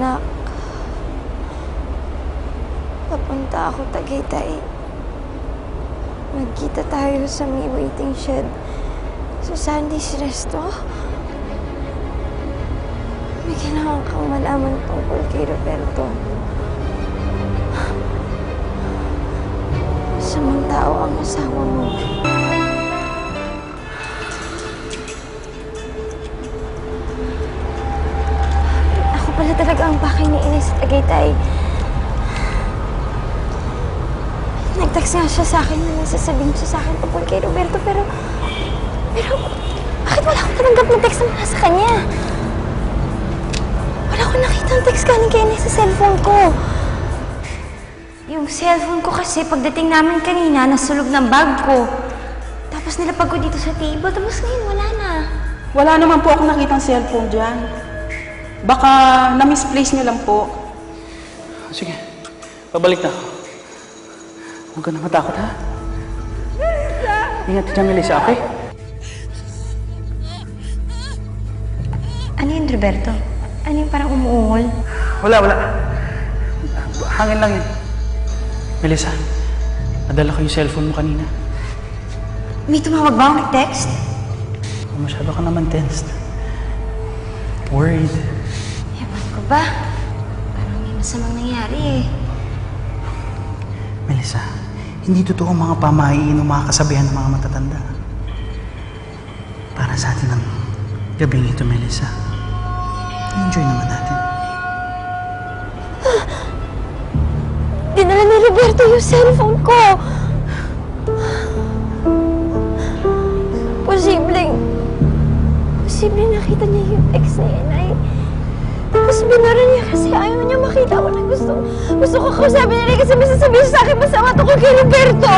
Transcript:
anak. Papunta ako Tagaytay. Magkita tayo sa may waiting shed sa Sandy's Resto. May kailangan kang malaman tungkol kay Roberto. Masamang tao ang asawa mo. Talaga ang bakay ni Ines sa Tagaytay. Nag-text nga siya sa akin na nasasabihin siya sa akin tungkol kay Roberto pero... Pero... Bakit wala akong tanggap ng text na mula sa kanya? Wala akong nakita ng text galing kay Ines sa cellphone ko. Yung cellphone ko kasi pagdating namin kanina, nasulog ng bag ko. Tapos nilapag ko dito sa table, tapos ngayon wala na. Wala naman po ako nakitang cellphone dyan. Baka na-misplace niyo lang po. Sige, babalik na ako. Huwag ka na matakot, ha? Ingat ka dyan, Melissa, okay? Ano yun, Roberto? Ano yung parang umuungol? Wala, wala. Hangin lang yun. Melissa, nadala ko yung cellphone mo kanina. May tumawag ba akong text Masyado ka naman tensed. Worried. Ewan ko ba? Parang may masamang nangyari eh. Melissa, hindi totoo ang mga pamahiin o mga kasabihan ng mga matatanda. Para sa atin ang gabing ito, Melissa. Enjoy naman natin. Dinala ni Roberto yung cellphone ko. Posibleng... Posibleng nakita niya yung ex ni Inay. Binura niya kasi ayaw niya makita ko na gusto. Gusto ko kausapin niya kasi may sasabihin sa akin masama tungkol kay Roberto.